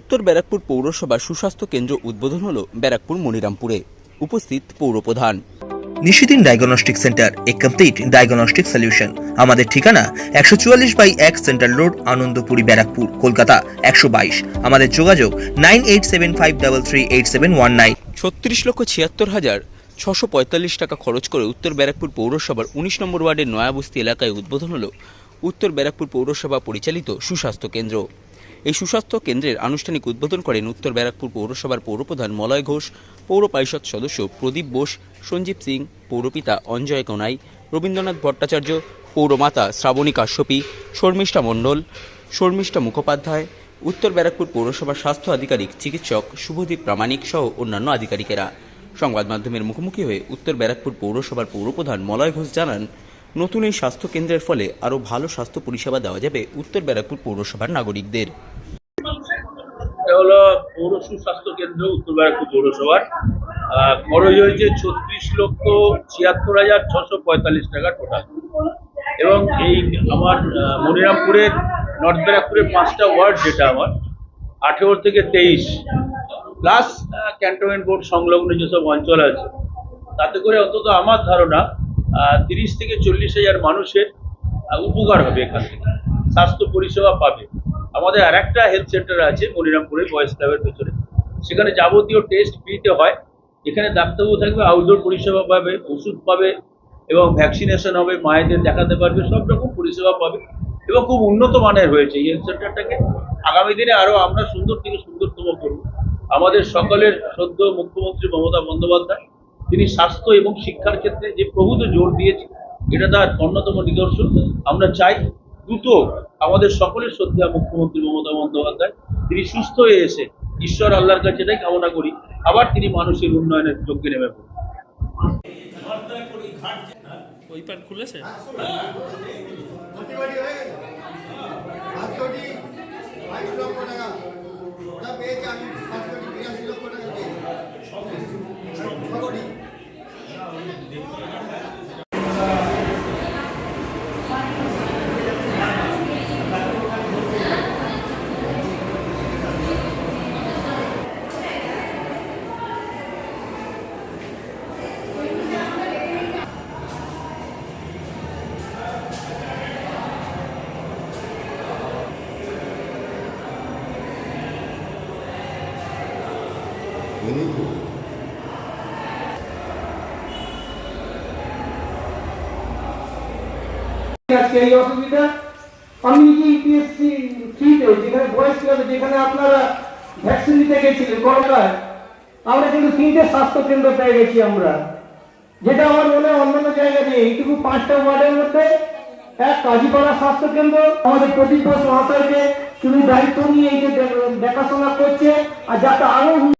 উত্তর ব্যারাকপুর পৌরসভার সুস্বাস্থ্য কেন্দ্র উদ্বোধন হল ব্যারাকপুর মনিরামপুরে। উপস্থিত পৌরপ্রধান। নিশিদিন ডায়াগনস্টিক সেন্টার এ কমপ্লিট ডায়াগনস্টিক সলিউশন। আমাদের ঠিকানা একশো চুয়াল্লিশ বাই এক সেন্ট্রাল রোড আনন্দপুরি ব্যারাকপুর কলকাতা একশো বাইশ। আমাদের যোগাযোগ nine eight seven five double three eight seven one nine. ছত্রিশ লক্ষ ছিয়াত্তর হাজার ছশো পঁয়তাল্লিশ টাকা খরচ করে উত্তর ব্যারাকপুর পৌরসভার উনিশ নম্বর ওয়ার্ডের নয়াবস্তি এলাকায় উদ্বোধন হল উত্তর ব্যারাকপুর পৌরসভা পরিচালিত সুস্বাস্থ্য কেন্দ্র। এই সুস্বাস্থ্য কেন্দ্রের আনুষ্ঠানিক উদ্বোধন করেন উত্তর ব্যারাকপুর পৌরসভার পৌরপ্রধান মলয় ঘোষ, পৌর পরিষদ সদস্য প্রদীপ বোস, সঞ্জীব সিং, পৌরপিতা অঞ্জয় কোনাই, রবীন্দ্রনাথ ভট্টাচার্য, পৌরমাতা শ্রাবণী কাশ্যপী, শর্মিষ্ঠা মণ্ডল, শর্মিষ্ঠা মুখোপাধ্যায়, উত্তর ব্যারাকপুর পৌরসভার স্বাস্থ্য আধিকারিক, চিকিৎসক শুভদীপ প্রামাণিক সহ অন্যান্য আধিকারিকেরা। সংবাদ মাধ্যমের মুখোমুখি হয়ে উত্তর ব্যারাকপুর পৌরসভার পৌরপ্রধান মলয় ঘোষ জানান নতুন এই স্বাস্থ্য কেন্দ্রের ফলে আরও ভালো স্বাস্থ্য পরিষেবা দেওয়া যাবে উত্তর ব্যারাকপুর পৌরসভার নাগরিকদের। হলো পৌর সুস্বাস্থ্য কেন্দ্র, উত্তর ব্যারাকপুর পৌরসভার। খরচ হয়েছে ছত্রিশ লক্ষ ছিয়াত্তর হাজার ছশো পঁয়তাল্লিশ টাকা টোটাল এবং এই আমার মনিরামপুরের নর্থ ব্যারাকপুরের পাঁচটা ওয়ার্ড যেটা আমার, আঠেরো থেকে তেইশ। প্লাস ক্যান্টনমেন্ট বোর্ড সংলগ্ন যেসব অঞ্চল আছে, তাতে করে অন্তত আমার ধারণা তিরিশ থেকে চল্লিশ হাজার মানুষের উপকার হবে এখান থেকে। স্বাস্থ্য পরিষেবা পাবে। আমাদের আর একটা হেলথ সেন্টার আছে মনিরামপুরে বয়েস ক্লাবের পেছনে সেখানে যাবতীয় টেস্ট ফ্রিতে হয়। এখানে ডাক্তারবাবু থাকবে আউটডোর পরিষেবা পাবে, ওষুধ পাবে, এবং ভ্যাকসিনেশন হবে, মায়েদের দেখাতে পারবে, সব রকম পরিষেবা পাবে। এবং খুব উন্নত মানের হয়েছে এই হেলথ সেন্টারটাকে আগামী দিনে আরও আমরা সুন্দর থেকে সুন্দরতম করব। আমাদের সকলের সদ্য মুখ্যমন্ত্রী মমতা বন্দ্যোপাধ্যায় তিনি স্বাস্থ্য এবং শিক্ষার ক্ষেত্রে যে প্রভূত জোর দিয়েছে এটা তার অন্যতম নিদর্শন। আমরা চাই দ্রুত আমাদের সকলের শ্রদ্ধা মুখ্যমন্ত্রী মমতা বন্দ্যোপাধ্যায় তিনি সুস্থ হয়ে এসে ঈশ্বর আল্লাহর কাছে এটাই কামনা করি আবার তিনি মানুষের উন্নয়নের যোগ্যে নেমে পড়ুন। ওই পার খুলেছে? হয়ে। লক্ষ টাকা আজকে এই অসুবিধা আমি ইউপিএসসি ফ্রিতে যেখানে বয়স ক্লাবে যেখানে আপনারা ভ্যাকসিন দিতে গেছিলেন করোনায় আমরা কিন্তু তিনটে স্বাস্থ্য কেন্দ্র পেয়ে গেছি আমরা যেটা আমার মনে হয় অন্যান্য জায়গায় নেই এইটুকু পাঁচটা ওয়ার্ডের মধ্যে এক কাজীপাড়া স্বাস্থ্য কেন্দ্র আমাদের প্রদীপ মহাশয়কে তিনি দায়িত্ব নিয়ে এই যে দেখাশোনা করছে আর যাতে আরও